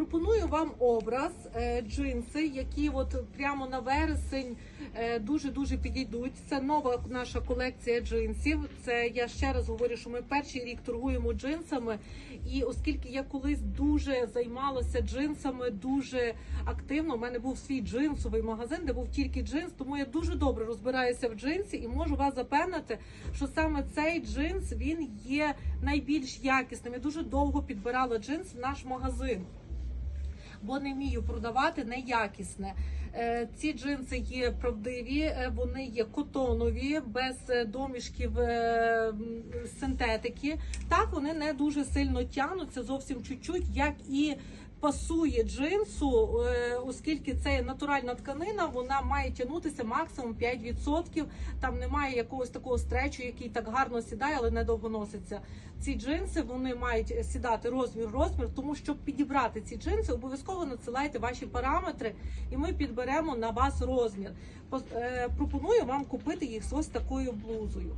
пропоную вам образ е, джинси, які от прямо на вересень дуже дуже підійдуть. Це нова наша колекція джинсів. Це я ще раз говорю, що ми перший рік торгуємо джинсами. І оскільки я колись дуже займалася джинсами, дуже активно. У мене був свій джинсовий магазин, де був тільки джинс. Тому я дуже добре розбираюся в джинсі і можу вас запевнити, що саме цей джинс він є найбільш якісним. Я дуже довго підбирала джинс в наш магазин. Бо не вмію продавати неякісне. Е, Ці джинси є правдиві, е, вони є котонові, без е, домішків синтетики. Так вони не дуже сильно тягнуться, зовсім чуть-чуть, як і пасує джинсу, оскільки це натуральна тканина, вона має тягнутися максимум 5%. Там немає якогось такого стречу, який так гарно сідає, але недовго носиться. Ці джинси вони мають сідати розмір розмір, тому щоб підібрати ці джинси, обов'язково надсилайте ваші параметри, і ми підберемо на вас розмір. Е, Пропоную вам купити їх з ось такою блузою.